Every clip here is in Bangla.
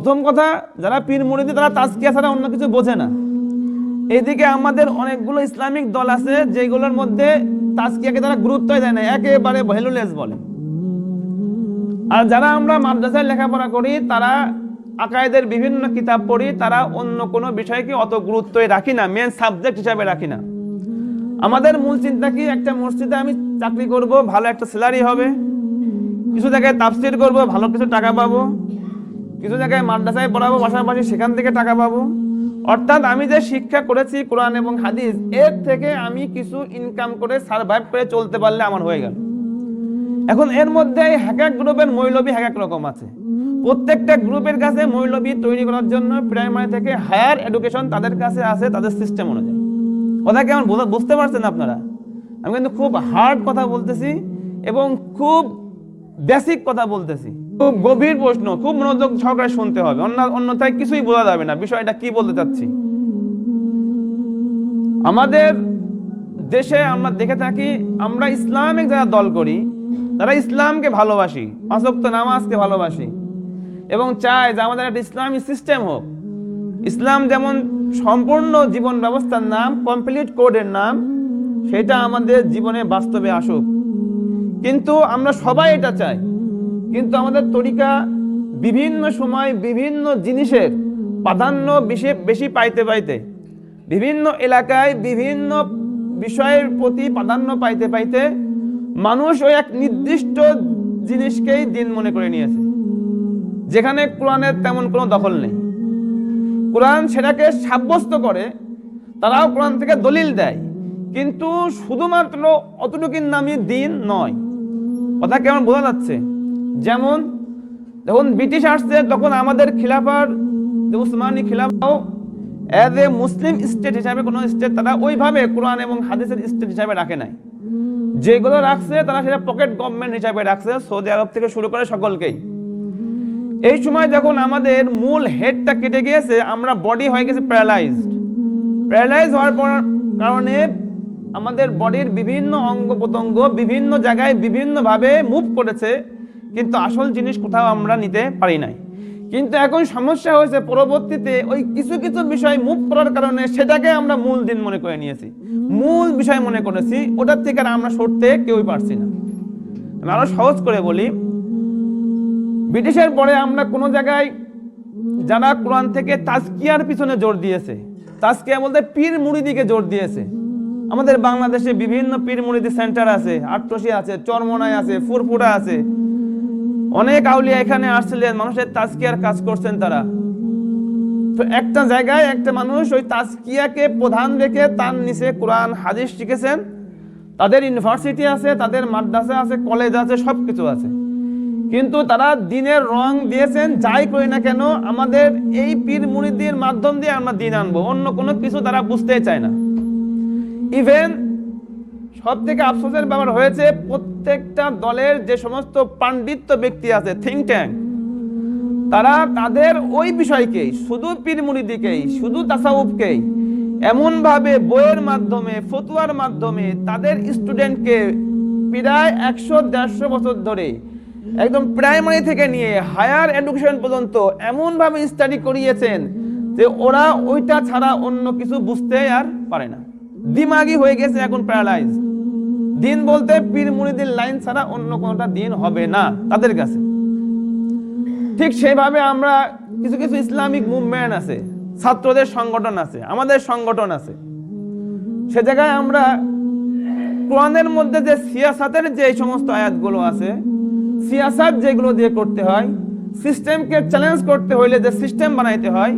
প্রথম কথা, যারা পীর মুরিদি, তারা তাজকিয়া ছাড়া অন্য কিছু বোঝে না। এইদিকে আমাদের অনেকগুলো ইসলামিক দল আছে, যেগুলোর মধ্যে তাজকিয়াকে তারা গুরুত্বই দেয় না, একেবারে ভ্যালুলেস বলে। আর যারা আমরা মাদ্রাসায় লেখাপড়া করি, তারা আকায়েদের বিভিন্ন কিতাব পড়ি, তারা অন্য কোনো বিষয়কে অত গুরুত্বই রাখি না মেন সাবজেক্ট হিসাবে রাখি না। আমাদের মূল চিন্তা কি, একটা মসজিদে আমি চাকরি করব, ভালো একটা স্যালারি হবে, কিছু জায়গায় তাফসির করব, ভালো কিছু টাকা পাবো কিছু জায়গায় মাদ্রাসায় পড়াবো, পাশাপাশি সেখান থেকে টাকা পাবো। অর্থাৎ আমি যে শিক্ষা করেছি, কোরআন এবং হাদিস, এর থেকে আমি কিছু ইনকাম করে সার্ভাইভ করে চলতে পারলে আমার হয়ে গেল। এখন এর মধ্যে এক এক গ্রুপের মৌলবী এক এক রকম আছে। প্রত্যেকটা গ্রুপের কাছে মৌলবী তৈরি করার জন্য প্রাইমারি থেকে হায়ার এডুকেশন তাদের কাছে আছে তাদের সিস্টেম অনুযায়ী। কথা কেমন বুঝতে পারছেন আপনারা? আমি কিন্তু খুব হার্ড কথা বলতেছি এবং খুব বেসিক কথা বলতেছি। খুব গভীর প্রশ্ন, খুব মনোযোগ সহকারে শুনতে হবে। অন্য অন্যথায় কিছুই বোঝা যাবে না। বিষয়টা কি বলতে চাচ্ছি? আমাদের দেশে আমরা দেখে থাকি, আমরা ইসলামিক যারা দল করি, তারা ইসলামকে ভালোবাসি পাঁচক্ত নামাজকে ভালোবাসি এবং চায় যে আমাদের একটা ইসলামী সিস্টেম হোক। ইসলাম যেমন সম্পূর্ণ জীবন ব্যবস্থার নাম, কমপ্লিট কোডের নাম, সেটা আমাদের জীবনে বাস্তবে আসুক। কিন্তু আমরা সবাই এটা চাই। কিন্তু আমাদের তরিকা বিভিন্ন সময় বিভিন্ন জিনিসের প্রাধান্য বেশি বেশি পাইতে পাইতে, বিভিন্ন এলাকায় বিভিন্ন বিষয়ের প্রতি প্রাধান্য পাইতে পাইতে মানুষ ওই এক নির্দিষ্ট জিনিসকেই দিন মনে করে নিয়েছে। যেখানে কোরআনের তেমন কোনো দখল নেই। কোরআন সেটাকে সাব্যস্ত করে, তারাও কোরআন থেকে দলিল দেয়। কিন্তু শুধুমাত্র অতটুকুর নামই দিন নয়। কথা কেমন বোঝা যাচ্ছে? যেমন, যখন ব্রিটিশ আসছে, তখন আমাদের খিলাফার উসমানী খিলাফাও অ্যাজ এ মুসলিম স্টেট হিসাবে কোনো স্টেট তারা ওইভাবে কোরআন এবং হাদিসের স্টেট হিসাবে রাখে নাই। যেগুলো রাখছে, তারা সেটা পকেট গভর্নমেন্ট হিসাবে রাখছে, সৌদি আরব থেকে শুরু করে সকলকেই। এই সময় যখন আমাদের মূল হেডটা কেটে গিয়েছে, আমরা বডি হয়ে গেছে প্যারালাইজড প্যারালাইজ হওয়ার পর কারণে আমাদের বডির বিভিন্ন অঙ্গ প্রত্যঙ্গ বিভিন্ন জায়গায় বিভিন্নভাবে মুভ করেছে। কিন্তু আসল জিনিস কোথাও আমরা নিতে পারি নাই। কিন্তু এখন সমস্যা হয়েছে পরবর্তীতে ওই কিছু কিছু বিষয় মুভ করার কারণে সেটাকে আমরা মূল দিন মনে করে নিয়েছি। মূল বিষয় মনে করেছি, ওটার থেকে আমরা সরতে কেউই পারছি না। আমি আরও সহজ করে বলি, ব্রিটিশের পরে আমরা কোনো জায়গায় যারা কোরআন থেকে তাজকিয়ার পিছনে জোর দিয়েছে, তাজকিয়া বলতে পীর মুড়িদিকে জোর দিয়েছে। আমাদের বাংলাদেশে বিভিন্ন পীর মুড়িদি সেন্টার আছে আটটসি আছে চরমনায় আছে, ফুরফুরা আছে। অনেক আউলিয়া এখানে আসছিলেন, মানুষের তাজকিয়ার কাজ করছেন তারা। তো একটা জায়গায় একটা মানুষ ওই তাজকিয়াকে প্রধান রেখে তার নিচে কোরআন, হাদিস শিখেছেন। তাদের ইউনিভার্সিটি আছে, তাদের মাদ্রাসা আছে, কলেজ আছে সব কিছু আছে। কিন্তু তারা দিনের রং দিয়েছেন, যাই করি না কেন, আমাদের এই পীর মুরিদির মাধ্যম দিয়ে আমরা দিন আনব, অন্য কোনো কিছু তারা বুঝতেই চায় না। ইভেন সব থেকে আফসোসের ব্যাপার হয়েছে, প্রত্যেকটা দলের যে সমস্ত পাণ্ডিত্য ব্যক্তি আছে থিঙ্ক ট্যাঙ্ক তারা তাদের ওই বিষয়কেই, শুধু পীর মুরিদিকেই শুধু তাসাউফকেই, এমনভাবে বইয়ের মাধ্যমে, ফতুয়ার মাধ্যমে তাদের স্টুডেন্টকে প্রায় একশো, দেড়শো বছর ধরে একদম প্রাইমারি থেকে নিয়ে হায়ার এডুকেশন পর্যন্ত এমনভাবে স্টাডি করিয়েছেন যে ওরা ওইটা ছাড়া অন্য কিছু বুঝতে আর পারে না। দিমাগি হয়ে গেছে এখন প্যারালাইজ দিন বলতে পীর মুরিদের লাইন ছাড়া অন্য কোনোটা দিন হবে না তাদের কাছে। ঠিক সেইভাবে আমরা কিছু কিছু ইসলামিক মুভমেন্ট আছে, ছাত্রদের সংগঠন আছে, আমাদের সংগঠন আছে। সে জায়গায় আমরা কোরআনের মধ্যে যে সিয়াসাতের যে সমস্ত আয়াতগুলো আছে, সিয়াসাত যেগুলো দিয়ে করতে হয়, সিস্টেমকে চ্যালেঞ্জ করতে হইলে যে সিস্টেম বানাইতে হয়,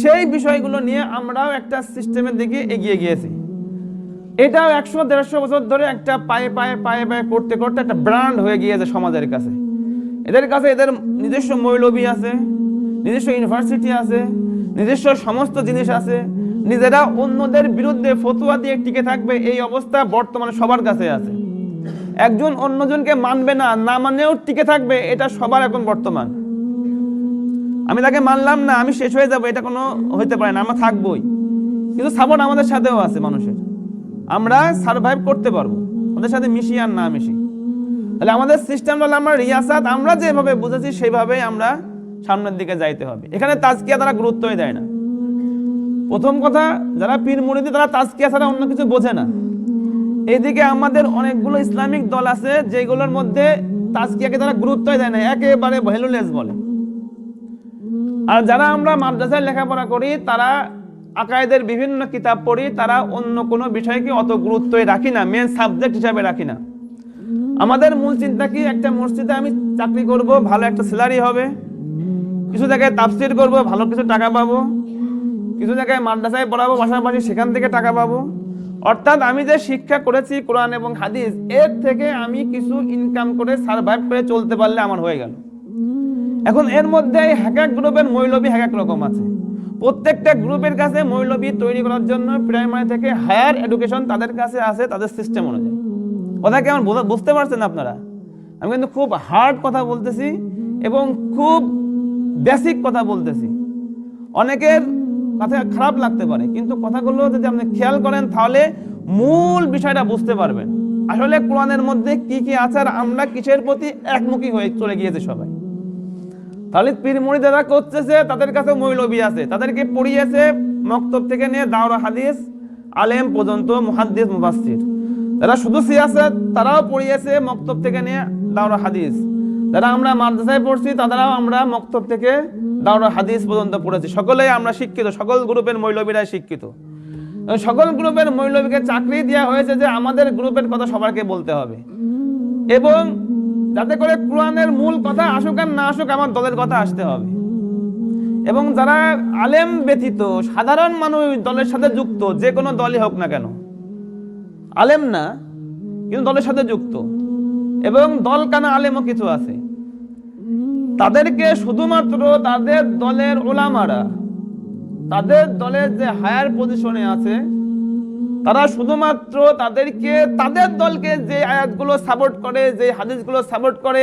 সেই বিষয়গুলো নিয়ে আমরাও একটা সিস্টেমের দিকে এগিয়ে গিয়েছি। এটাও একশো, দেড়শো বছর ধরে একটা পায়ে পায়ে পায়ে পায়ে করতে করতে একটা ব্র্যান্ড হয়ে গিয়েছে সমাজের কাছে। এদের কাছে এদের নিজস্ব মৌলবী আছে, নিজস্ব ইউনিভার্সিটি আছে, নিজস্ব সমস্ত জিনিস আছে। নিজেরা অন্যদের বিরুদ্ধে ফতুয়া দিয়ে টিকে থাকবে এই অবস্থা বর্তমানে সবার কাছে আছে। একজন অন্যজনকে মানবে না না মানেও টিকে থাকবে, এটা সবার এখন বর্তমান। আমি তাকে মানলাম না, আমি শেষ হয়ে যাব, এটা কোনো হইতে পারে না, আমরা থাকবোই। কিন্তু সাপোর্ট আমাদের সাথেও আছে মানুষের। আমরা সার্ভাইভ করতে পারব। ওদের সাথে মিশি আর না মিশি। তাহলে আমাদের সিস্টেম হলো আমরা রিয়াসাত, আমরা যেভাবে বুঝেছি সেইভাবে আমরা সামনের দিকে যাইতে হবে। এখানে তাজকিয়া তারা গুরুত্বই দেয় না। প্রথম কথা, যারা পীর মুরিদি, তারা তাজকিয়া ছাড়া অন্য কিছু বোঝে না। এইদিকে আমাদের অনেকগুলো ইসলামিক দল আছে, যেগুলোর মধ্যে তাজকিয়াকে তারা গুরুত্বই দেয় না। একেবারে ভ্যালুলেস বলে। আর যারা আমরা মাদ্রাসায় লেখাপড়া করি, তারা আকায়েদের বিভিন্ন কিতাব পড়ি, তারা অন্য কোনো বিষয়কে অত গুরুত্বই রাখি না মেন সাবজেক্ট হিসাবে রাখি না। আমাদের মূল চিন্তা কি, একটা মসজিদে আমি চাকরি করব, ভালো একটা স্যালারি হবে, কিছু জায়গায় তাফসির করব, ভালো কিছু টাকা পাবো, কিছু জায়গায় মাদ্রাসায় পড়াবো, পাশাপাশি সেখান থেকে টাকা পাবো। অর্থাৎ আমি যে শিক্ষা করেছি, কোরআন এবং হাদিস, এর থেকে আমি কিছু ইনকাম করে সার্ভাইভ করে চলতে পারলে আমার হয়ে গেল। এখন এর মধ্যে এক গ্রুপের মৌলবী এক রকম আছে। প্রত্যেকটা গ্রুপের কাছে মৌলবী তৈরি করার জন্য প্রাইমারি থেকে হায়ার এডুকেশন তাদের কাছে আছে, তাদের সিস্টেম অনুযায়ী। কথা কেমন বুঝতে পারছেন আপনারা? আমি কিন্তু খুব হার্ড কথা বলতেছি এবং খুব বেসিক কথা বলতেছি। অনেকের কথা খারাপ লাগতে পারে, কিন্তু কথাগুলো যদি আপনি খেয়াল করেন, তাহলে মূল বিষয়টা বুঝতে পারবেন। আসলে কোরআনের মধ্যে কি কি আছে আর আমরা কিসের প্রতি একমুখী হয়ে চলে গিয়েছে সবাই? তাহলে পীরমুড়ি যারা করতেছে, তাদের কাছে মৌলবী আছে। তাদেরকে পড়িয়েছে মক্তব থেকে নিয়ে দাওরা হাদিস, আলেম পর্যন্ত মুহাদ্দিস মুবাসসির যারা শুধু সিয়াসত, তারাও পড়িয়েছে মক্তব থেকে নিয়ে দাওরা হাদিস। যারা আমরা মাদ্রাসায় পড়ছি তারাও আমরা মক্তব থেকে দাওরা হাদিস পর্যন্ত পড়েছি। সকলেই আমরা শিক্ষিত, সকল গ্রুপের মৌলবীরাই শিক্ষিত। সকল গ্রুপের মৌলবীকে চাকরি দেওয়া হয়েছে যে আমাদের গ্রুপের কথা সবাইকে বলতে হবে। এবং যাতে করে কোরআনের মূল কথা আসুক আর না আসুক আমার দলের কথা আসতে হবে। এবং যারা আলেম ব্যতীত, সাধারণ মানুষ দলের সাথে যুক্ত, যে কোনো দলই হোক না কেন, আলেম না, কিন্তু দলের সাথে যুক্ত। এবং দল কানা আলেমও কিছু আছে। তাদেরকে শুধুমাত্র তাদের দলের ওলামারা, তাদের দলের যে হায়ার পজিশনে আছে তারা শুধুমাত্র তাদেরকে, তাদের দলকে যে আয়াতগুলো সাপোর্ট করে, যে হাদিসগুলো সাপোর্ট করে,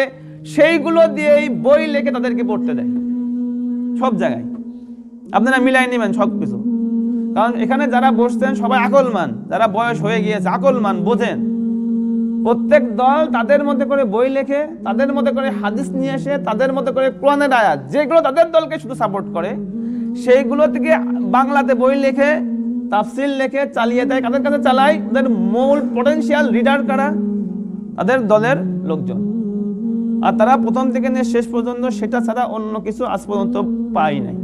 সেইগুলো দিয়েই বই লেখে তাদেরকে পড়তে দেয়। সব জায়গায়। আপনারা মিলাই নেবেন সব কিছু কারণ এখানে যারা বসছেন সবাই আকলমান, যারা বয়স হয়ে গিয়েছে আকলমান, বোঝেন। প্রত্যেক দল তাদের মধ্যে করে বই লেখে, তাদের মধ্যে করে হাদিস নিয়ে এসে তাদের মধ্যে করে কোরআনের আয়াত, যেগুলো তাদের দলকে শুধু সাপোর্ট করে, সেইগুলো থেকে বাংলাতে বই লেখে তাফসিল লেখে চালিয়ে দেয়, কাদের কাছে চালায়? ওদের মূল পটেনশিয়াল রিডার কারা? তাদের দলের লোকজন। আর তারা প্রথম থেকে নিয়ে শেষ পর্যন্ত সেটা ছাড়া অন্য কিছু আজ পর্যন্ত পায় নাই।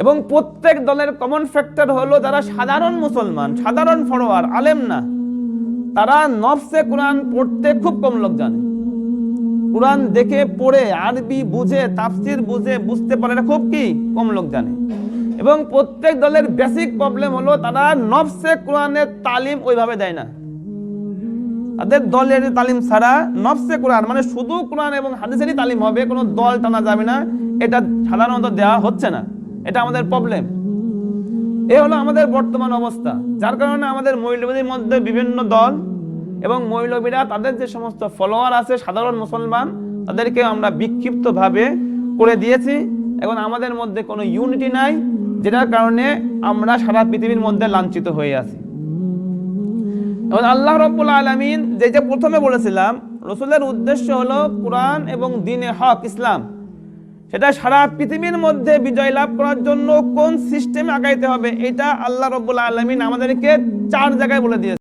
এবং প্রত্যেক দলের কমন ফ্যাক্টর হলো যারা সাধারণ মুসলমান, সাধারণ ফরোয়ার আলেম না। তারা নফসে কোরআন পড়তে খুব কম লোক জানে। কোরআন দেখে পড়ে, আরবি বুঝে, তাফসির বুঝে, বুঝতে পারে খুব কি? কম লোক জানে। এবং প্রত্যেক দলের বেসিক প্রবলেম হলো তারা নফসে কোরআনের তালিম ওইভাবে দেয় না। তাদের দলের তালিম ছাড়া নফসে কোরআন মানে শুধু কোরআন এবং হাদিসেরই তালিম হবে, কোনো দল টানা যাবে না, এটা সাধারণত দেওয়া হচ্ছে না। এটা আমাদের প্রবলেম এ হলো আমাদের বর্তমান অবস্থা, যার কারণে আমাদের মৌলবীদের মধ্যে বিভিন্ন দল এবং মৌলবীরা তাদের যে সমস্ত ফলোয়ার আছে, সাধারণ মুসলমান তাদেরকে আমরা বিক্ষিপ্তভাবে করে দিয়েছি। এবং আমাদের মধ্যে কোনো ইউনিটি নাই যেটার কারণে আমরা সারা পৃথিবীর মধ্যে লাঞ্ছিত হয়ে আছি। এবং আল্লাহ রব্বুল আলমিন যে যে প্রথমে বলেছিলাম, রসুলের উদ্দেশ্য হলো কোরআন এবং দিনে হক, ইসলাম। সেটা সারা পৃথিবীর মধ্যে বিজয় লাভ করার জন্য কোন সিস্টেমে আগাইতে হবে, এটা আল্লাহ রব্বুল আলমিন আমাদেরকে চার জায়গায় বলে দিয়েছে।